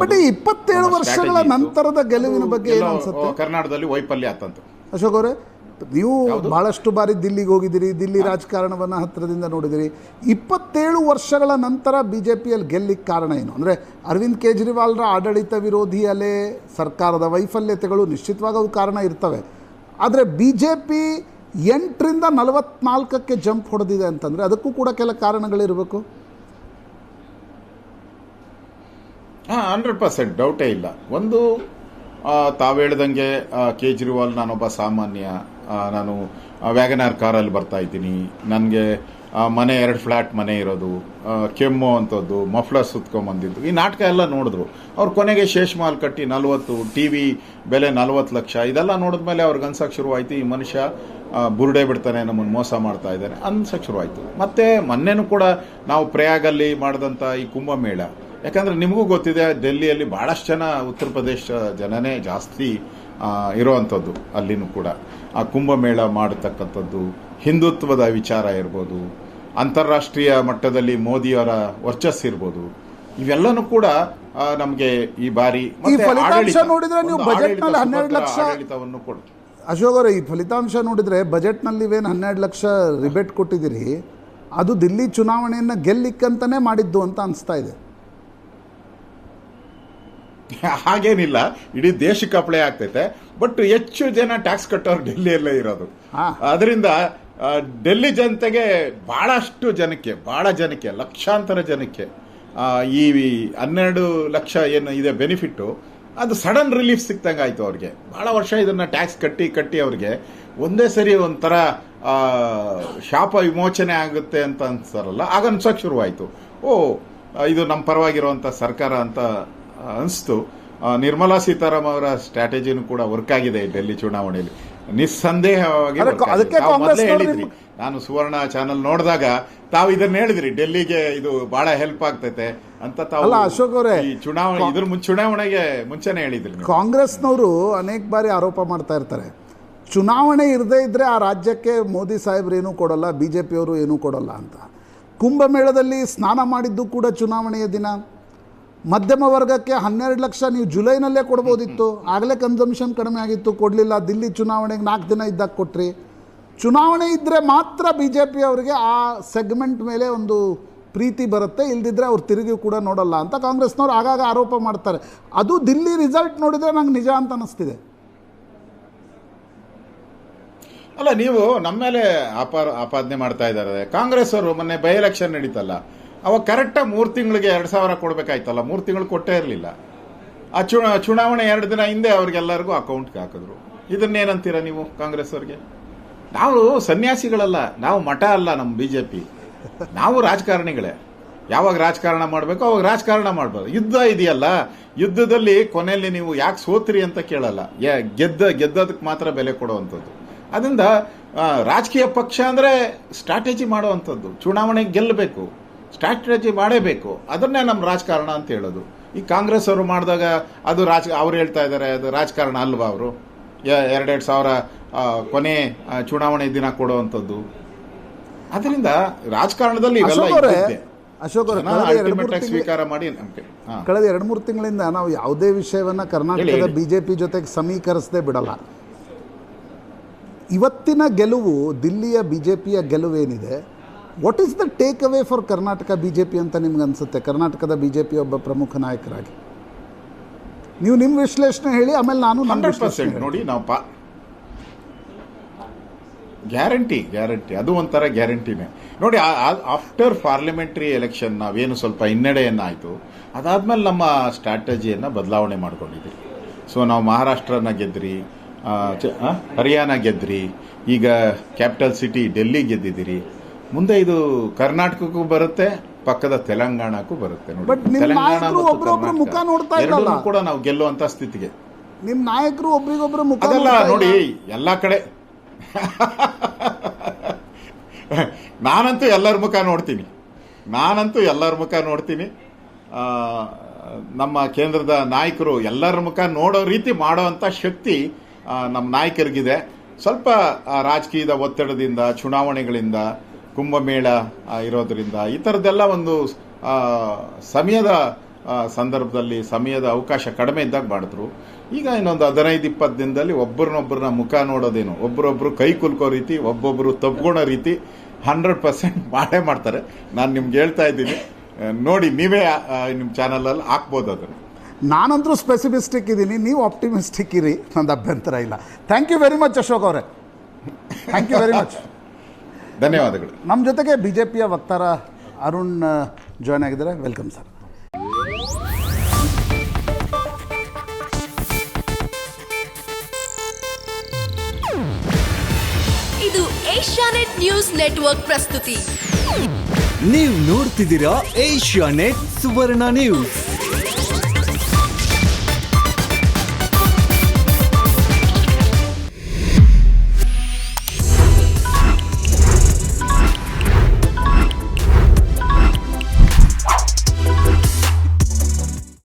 But ಈ ಇಪ್ಪತ್ತೇಳು ವರ್ಷಗಳ ನಂತರದ ಗೆಲುವಿನ ಬಗ್ಗೆ ಏನು ಅನ್ಸುತ್ತೆ? ಕರ್ನಾಟಕದಲ್ಲಿ ವೈಫಲ್ಯ ಆತಂತು. ಅಶೋಕ್ ಅವರೇ ನೀವು ಬಹಳಷ್ಟು ಬಾರಿ ದಿಲ್ಲಿಗೆ ಹೋಗಿದ್ದೀರಿ ದಿಲ್ಲಿ ರಾಜಕಾರಣವನ್ನು ಹತ್ತಿರದಿಂದ ನೋಡಿದಿರಿ ಇಪ್ಪತ್ತೇಳು ವರ್ಷಗಳ ನಂತರ ಬಿ ಜೆ ಪಿಯಲ್ಲಿ ಗೆಲ್ಲಿಕ್ಕೆ ಕಾರಣ ಏನು? ಅಂದರೆ ಅರವಿಂದ್ ಕೇಜ್ರಿವಾಲ್ರ ಆಡಳಿತ ವಿರೋಧಿ ಅಲೆ ಸರ್ಕಾರದ ವೈಫಲ್ಯತೆಗಳು ನಿಶ್ಚಿತವಾಗಿ ಅವು ಕಾರಣ ಇರ್ತವೆ. ಆದರೆ ಬಿ ಜೆ ಪಿ ಎಂಟರಿಂದ ನಲವತ್ನಾಲ್ಕಕ್ಕೆ ಜಂಪ್ ಹೊಡೆದಿದೆ ಅಂತಂದರೆ ಅದಕ್ಕೂ ಕೂಡ ಕೆಲ ಕಾರಣಗಳಿರಬೇಕು. ಹಂಡ್ರೆಡ್ ಪರ್ಸೆಂಟ್ ಡೌಟೇ ಇಲ್ಲ. ಒಂದು ತಾವು ಹೇಳ್ದಂಗೆ ಕೇಜ್ರಿವಾಲ್ ನಾನೊಬ್ಬ ಸಾಮಾನ್ಯ ನಾನು ವ್ಯಾಗನಾರ್ ಕಾರಲ್ಲಿ ಬರ್ತಾ ಇದ್ದೀನಿ. ನನಗೆ ಮನೆ, ಎರಡು ಫ್ಲ್ಯಾಟ್ ಮನೆ ಇರೋದು ಕೆಮ್ಮು ಅಂಥದ್ದು, ಮಫ್ಲರ್ ಸುತ್ಕೊಂಬಂದಿದ್ದು, ಈ ನಾಟಕ ಎಲ್ಲ ನೋಡಿದ್ರು. ಅವ್ರು ಕೊನೆಗೆ ಶೇಷ್ಮಾಲ್ ಕಟ್ಟಿ ನಲ್ವತ್ತು, ಟಿ ವಿ ಬೆಲೆ ನಲ್ವತ್ತು ಲಕ್ಷ, ಇದೆಲ್ಲ ನೋಡಿದ ಮೇಲೆ ಅವ್ರಿಗೆ ಅನ್ಸಕ್ಕೆ ಶುರುವಾಯಿತು, ಈ ಮನುಷ್ಯ ಬುರುಡೆ ಬಿಡ್ತಾನೆ ನಮ್ಮನ್ನು ಮೋಸ ಮಾಡ್ತಾ ಇದ್ದಾನೆ ಅನ್ಸಕ್ಕೆ ಶುರುವಾಯಿತು. ಮತ್ತೆ ಮೊನ್ನೆನೂ ಕೂಡ ನಾವು ಪ್ರಯಾಗಲ್ಲಿ ಮಾಡಿದಂಥ ಈ ಕುಂಭಮೇಳ ಯಾಕಂದ್ರೆ ನಿಮಗೂ ಗೊತ್ತಿದೆ ಡೆಲ್ಲಿಯಲ್ಲಿ ಬಹಳಷ್ಟು ಜನ ಉತ್ತರ ಪ್ರದೇಶ ಜನನೇ ಜಾಸ್ತಿ ಇರೋವಂಥದ್ದು ಅಲ್ಲಿನೂ ಕೂಡ. ಆ ಕುಂಭಮೇಳ ಮಾಡತಕ್ಕಂಥದ್ದು ಹಿಂದುತ್ವದ ವಿಚಾರ ಇರ್ಬೋದು ಅಂತಾರಾಷ್ಟ್ರೀಯ ಮಟ್ಟದಲ್ಲಿ ಮೋದಿಯವರ ವರ್ಚಸ್ ಇರ್ಬೋದು ಇವೆಲ್ಲನೂ ಕೂಡ ನಮಗೆ ಈ ಬಾರಿ ನೋಡಿದ್ರೆ ನೀವು ಬಜೆಟ್ನಲ್ಲಿ ಹನ್ನೆರಡು ಲಕ್ಷ- ಆಡಳಿತವನ್ನು ಕೊಡು. ಅಶೋಕ್ ಅವರೇ ಈ ಫಲಿತಾಂಶ ನೋಡಿದರೆ ಬಜೆಟ್ನಲ್ಲಿ ಇವೇನು ಹನ್ನೆರಡು ಲಕ್ಷ ರಿಬೇಟ್ ಕೊಟ್ಟಿದ್ದೀರಿ ಅದು ದಿಲ್ಲಿ ಚುನಾವಣೆಯನ್ನು ಗೆಲ್ಲಿಕ್ಕಂತಲೇ ಮಾಡಿದ್ದು ಅಂತ ಅನಿಸ್ತಾ ಇದೆ. ಹಾಗೇನಿಲ್ಲ ಇಡೀ ದೇಶಕ್ಕೆ ಅಪ್ಲೈ ಆಗ್ತೈತೆ. ಬಟ್ ಹೆಚ್ಚು ಜನ ಟ್ಯಾಕ್ಸ್ ಕಟ್ಟೋರು ಡೆಲ್ಲಿಯಲ್ಲೇ ಇರೋದು. ಅದರಿಂದ ಡೆಲ್ಲಿ ಜನತೆಗೆ ಬಹಳಷ್ಟು ಜನಕ್ಕೆ ಬಹಳ ಜನಕ್ಕೆ ಲಕ್ಷಾಂತರ ಜನಕ್ಕೆ ಈ ಹನ್ನೆರಡು ಲಕ್ಷ ಏನು ಇದೆ ಬೆನಿಫಿಟ್ಟು ಅದು ಸಡನ್ ರಿಲೀಫ್ ಸಿಕ್ತಂಗೆ ಆಯಿತು ಅವ್ರಿಗೆ. ಭಾಳ ವರ್ಷ ಇದನ್ನ ಟ್ಯಾಕ್ಸ್ ಕಟ್ಟಿ ಕಟ್ಟಿ ಅವ್ರಿಗೆ. ಒಂದೇ ಸರಿ ಒಂಥರ ಶಾಪ ವಿಮೋಚನೆ ಆಗುತ್ತೆ ಅಂತ ಅನ್ಸಾರಲ್ಲ ಆಗ ಅನ್ಸೋಕ್ಕೆ ಶುರುವಾಯಿತು. ಓ ಇದು ನಮ್ಮ ಪರವಾಗಿರುವಂಥ ಸರ್ಕಾರ ಅಂತ ಅನಿಸ್ತು. ನಿರ್ಮಲಾ ಸೀತಾರಾಮ್ ಅವರ ಸ್ಟ್ರಾಟಜಿನೂ ಕೂಡ ವರ್ಕ್ ಆಗಿದೆ ಡೆಲ್ಲಿ ಚುನಾವಣೆಯಲ್ಲಿ. ನಿಸ್ಸಂದೇಹವಾಗಿ ಮೊದಲೇ ಹೇಳಿದ್ರಿ. ನಾನು ಸುವರ್ಣ ಚಾನೆಲ್ ನೋಡಿದಾಗ ತಾವು ಇದನ್ನ ಹೇಳಿದ್ರಿ ಡೆಲ್ಲಿಗೆ ಇದು ಬಹಳ ಹೆಲ್ಪ್ ಆಗ್ತೈತೆ ಅಂತ ತಾವು ಅಶೋಕ್ ಅವರೇ ಈ ಚುನಾವಣೆ ಇದ್ರ ಚುನಾವಣೆಗೆ ಮುಂಚೆನೆ ಹೇಳಿದ್ರಿ ನೀವು. ಕಾಂಗ್ರೆಸ್ನವರು ಅನೇಕ ಬಾರಿ ಆರೋಪ ಮಾಡ್ತಾ ಇರ್ತಾರೆ. ಚುನಾವಣೆ ಇರದೇ ಇದ್ರೆ ಆ ರಾಜ್ಯಕ್ಕೆ ಮೋದಿ ಸಾಹೇಬ್ರು ಏನೂ ಕೊಡಲ್ಲ ಬಿ ಜೆ ಪಿಯವರು ಏನೂ ಕೊಡಲ್ಲ ಅಂತ. ಕುಂಭಮೇಳದಲ್ಲಿ ಸ್ನಾನ ಮಾಡಿದ್ದು ಕೂಡ ಚುನಾವಣೆಯ ದಿನ. ಮಧ್ಯಮ ವರ್ಗಕ್ಕೆ ಹನ್ನೆರಡು ಲಕ್ಷ ನೀವು ಜುಲೈನಲ್ಲೇ ಕೊಡ್ಬೋದಿತ್ತು. ಆಗಲೇ ಕನ್ಸಂಪ್ಷನ್ ಕಡಿಮೆ ಆಗಿತ್ತು, ಕೊಡಲಿಲ್ಲ. ದಿಲ್ಲಿ ಚುನಾವಣೆಗೆ ನಾಲ್ಕು ದಿನ ಇದ್ದಾಗ ಕೊಟ್ರಿ. ಚುನಾವಣೆ ಇದ್ದರೆ ಮಾತ್ರ ಬಿ ಜೆ ಪಿ ಅವರಿಗೆ ಆ ಸೆಗ್ಮೆಂಟ್ ಮೇಲೆ ಒಂದು ಪ್ರೀತಿ ಬರುತ್ತೆ. ಇಲ್ದಿದ್ರೆ ಅವ್ರು ತಿರುಗಿ ಕೂಡ ನೋಡಲ್ಲ ಅಂತ ಕಾಂಗ್ರೆಸ್ನವ್ರು ಆಗಾಗ ಆರೋಪ ಮಾಡ್ತಾರೆ. ಅದು ದಿಲ್ಲಿ ರಿಸಲ್ಟ್ ನೋಡಿದರೆ ನಂಗೆ ನಿಜ ಅಂತ ಅನಿಸ್ತಿದೆ. ಅಲ್ಲ, ನೀವು ನಮ್ಮ ಮೇಲೆ ಆಪಾರ ಆಪಾದನೆ ಮಾಡ್ತಾ ಇದ್ದಾರೆ. ಕಾಂಗ್ರೆಸ್ ಅವರು ಮೊನ್ನೆ ಬೈ ಎಲೆಕ್ಷನ್ ನಡೀತಲ್ಲ. ಅವಾಗ ಕರೆಕ್ಟಾಗಿ ಮೂರು ತಿಂಗಳಿಗೆ ಎರಡು ಸಾವಿರ ಕೊಡಬೇಕಾಯ್ತಲ್ಲ, ಮೂರು ತಿಂಗಳು ಕೊಟ್ಟೇ ಇರಲಿಲ್ಲ. ಆ ಚುನ ಚುನಾವಣೆ ಎರಡು ದಿನ ಹಿಂದೆ ಅವ್ರಿಗೆಲ್ಲರಿಗೂ ಅಕೌಂಟ್ಗೆ ಹಾಕಿದ್ರು. ಇದನ್ನೇನಂತೀರ ನೀವು ಕಾಂಗ್ರೆಸ್ ಅವ್ರಿಗೆ? ನಾವು ಸನ್ಯಾಸಿಗಳಲ್ಲ, ನಾವು ಮಠ ಅಲ್ಲ ನಮ್ಮ ಬಿ ಜೆ ಪಿ ನಾವು ರಾಜಕಾರಣಿಗಳೇ. ಯಾವಾಗ ರಾಜಕಾರಣ ಮಾಡಬೇಕು ಅವಾಗ ರಾಜಕಾರಣ ಮಾಡ್ಬೋದು. ಯುದ್ಧ ಇದೆಯಲ್ಲ, ಯುದ್ಧದಲ್ಲಿ ಕೊನೆಯಲ್ಲಿ ನೀವು ಯಾಕೆ ಸೋತ್ರಿ ಅಂತ ಕೇಳಲ್ಲ. ಗೆದ್ದ ಗೆದ್ದದಕ್ಕೆ ಮಾತ್ರ ಬೆಲೆ ಕೊಡುವಂಥದ್ದು. ಅದರಿಂದ ರಾಜಕೀಯ ಪಕ್ಷ ಅಂದರೆ ಸ್ಟ್ರಾಟಜಿ ಮಾಡುವಂಥದ್ದು. ಚುನಾವಣೆಗೆ ಗೆಲ್ಲಬೇಕು ಸ್ಟ್ರಾಟಜಿ ಮಾಡೇಬೇಕು. ಅದನ್ನೇ ನಮ್ಮ ರಾಜಕಾರಣ ಅಂತ ಹೇಳೋದು. ಈ ಕಾಂಗ್ರೆಸ್ ಅವರು ಮಾಡಿದಾಗ ಅದು ರಾಜ ಅವ್ರು ಹೇಳ್ತಾ ಇದ್ದಾರೆ ಅದು ರಾಜಕಾರಣ ಅಲ್ವಾ ಅವರು? ಎರಡೆರಡು ಸಾವಿರ ಕೊನೆ ಚುನಾವಣೆ ದಿನ ಕೊಡುವಂಥದ್ದು. ಅದರಿಂದ ರಾಜಕಾರಣದಲ್ಲಿ ಅಶೋಕ್ ಸ್ವೀಕಾರ ಮಾಡಿ ಕಳೆದ ಎರಡು ಮೂರು ತಿಂಗಳಿಂದ ನಾವು ಯಾವುದೇ ವಿಷಯವನ್ನ ಕರ್ನಾಟಕದ ಹೇಳಿ. ಬಿ ಜೆ ಪಿ ಜೊತೆಗೆ ಸಮೀಕರಿಸದೆ ಬಿಡಲ್ಲ. ಇವತ್ತಿನ ಗೆಲುವು ದಿಲ್ಲಿಯ ಬಿಜೆಪಿಯ ಗೆಲುವೇನಿದೆ? What is the takeaway for Karnataka B J P ಅಂತ ನಿಮ್ಗೆ ಅನ್ಸುತ್ತೆ? ಕರ್ನಾಟಕದ ಬಿ ಜೆ ಪಿ ಒಬ್ಬ ಪ್ರಮುಖ ನಾಯಕರಾಗಿ. ನೀವು ನಿಮ್ಮ ವಿಶ್ಲೇಷಣೆ ಹೇಳಿ ಆಮೇಲೆ ನಾನು ಹಂಡ್ರೆಡ್ ಪರ್ಸೆಂಟ್. ನೋಡಿ ನಾವು ಪಾ ಗ್ಯಾರಂಟಿ ಗ್ಯಾರಂಟಿ ಅದು ಒಂಥರ ಗ್ಯಾರಂಟಿನೇ ನೋಡಿ ಆಫ್ಟರ್ ಪಾರ್ಲಿಮೆಂಟ್ರಿ ಎಲೆಕ್ಷನ್ ನಾವೇನು ಸ್ವಲ್ಪ ಹಿನ್ನಡೆಯನ್ನು ಆಯಿತು ಅದಾದಮೇಲೆ ನಮ್ಮ ಸ್ಟ್ರಾಟಜಿಯನ್ನು ಬದಲಾವಣೆ ಮಾಡ್ಕೊಂಡಿದ್ವಿ. ಸೊ ನಾವು ಮಹಾರಾಷ್ಟ್ರನ ಗೆದ್ರಿ ಹರಿಯಾಣ ಗೆದ್ರಿ ಈಗ ಕ್ಯಾಪಿಟಲ್ ಸಿಟಿ ಡೆಲ್ಲಿ ಗೆದ್ದಿದ್ದೀರಿ. ಮುಂದೆ ಇದು ಕರ್ನಾಟಕಕ್ಕೂ ಬರುತ್ತೆ ಪಕ್ಕದ ತೆಲಂಗಾಣಕ್ಕೂ ಬರುತ್ತೆ ನೋಡಿ. ತೆಲಂಗಾಣ ಮುಖ ನೋಡ್ತಾ ಇಲ್ಲಲ್ಲ? ಕೂಡ ನಾವು ಗೆಲ್ಲುವಂತ ಸ್ಥಿತಿಗೆ. ನಿಮ್ಮ ನಾಯಕರು ಒಬ್ರಿಗೊಬ್ರು ಮುಖ ಅದಲ್ಲ ನೋಡಿ ಎಲ್ಲ ಕಡೆ. ನಾನಂತೂ ಎಲ್ಲರ ಮುಖ ನೋಡ್ತೀನಿ. ನಾನಂತೂ ಎಲ್ಲರ ಮುಖ ನೋಡ್ತೀನಿ. ನಮ್ಮ ಕೇಂದ್ರದ ನಾಯಕರು ಎಲ್ಲರ ಮುಖ ನೋಡೋ ರೀತಿ ಮಾಡೋವಂಥ ಶಕ್ತಿ ನಮ್ಮ ನಾಯಕರಿಗಿದೆ. ಸ್ವಲ್ಪ ರಾಜಕೀಯದ ಒತ್ತಡದಿಂದ ಚುನಾವಣೆಗಳಿಂದ ಕುಂಭಮೇಳ ಇರೋದರಿಂದ ಈ ಥರದ್ದೆಲ್ಲ ಒಂದು ಸಮಯದ ಸಂದರ್ಭದಲ್ಲಿ ಸಮಯದ ಅವಕಾಶ ಕಡಿಮೆ ಇದ್ದಾಗ ಮಾಡಿದ್ರು. ಈಗ ಇನ್ನೊಂದು ಹದಿನೈದು, ಇಪ್ಪತ್ತು ದಿನದಲ್ಲಿ ಒಬ್ಬರನ್ನೊಬ್ಬರನ್ನ ಮುಖ ನೋಡೋದೇನು? ಒಬ್ಬರೊಬ್ಬರು ಕೈ ಕುಲ್ಕೋ ರೀತಿ ಒಬ್ಬೊಬ್ಬರು ತಬ್ಕೊಳ್ಳೋ ರೀತಿ ಹಂಡ್ರೆಡ್ ಪರ್ಸೆಂಟ್ ಮಾಡೇ ಮಾಡ್ತಾರೆ. ನಾನು ನಿಮ್ಗೆ ಹೇಳ್ತಾ ಇದ್ದೀನಿ. ನೋಡಿ, ನೀವೇ ನಿಮ್ಮ ಚಾನಲಲ್ಲಿ ಹಾಕ್ಬೋದು ಅದನ್ನು. ನಾನಂತರೂ ಸ್ಪೆಸಿಫಿಸ್ಟಿಕ್ ಇದ್ದೀನಿ, ನೀವು ಆಪ್ಟಿಮಿಸ್ಟಿಕ್ ಇರಿ, ನಂದು ಅಭ್ಯಂತರ ಇಲ್ಲ. Thank you very much Ashok ಅವರೇ. ಥ್ಯಾಂಕ್ ಯು ವೆರಿ ಮಚ್ ಧನ್ಯವಾದಗಳು. ನಮ್ಮ ಜೊತೆಗೆ ಬಿ ಜೆ ಪಿಯ ವಕ್ತಾರ ಅರುಣ್ ಜಾಯ್ನ್ ಆಗಿದ್ದಾರೆ. ವೆಲ್ಕಮ್ ಸರ್ ಇದು ಏಷ್ಯಾನೆಟ್ ನ್ಯೂಸ್ ನೆಟ್ವರ್ಕ್ ಪ್ರಸ್ತುತಿ. ನೀವು ನೋಡ್ತಿದ್ದೀರಾ ಏಷ್ಯಾ ನೆಟ್ ಸುವರ್ಣ ನ್ಯೂಸ್.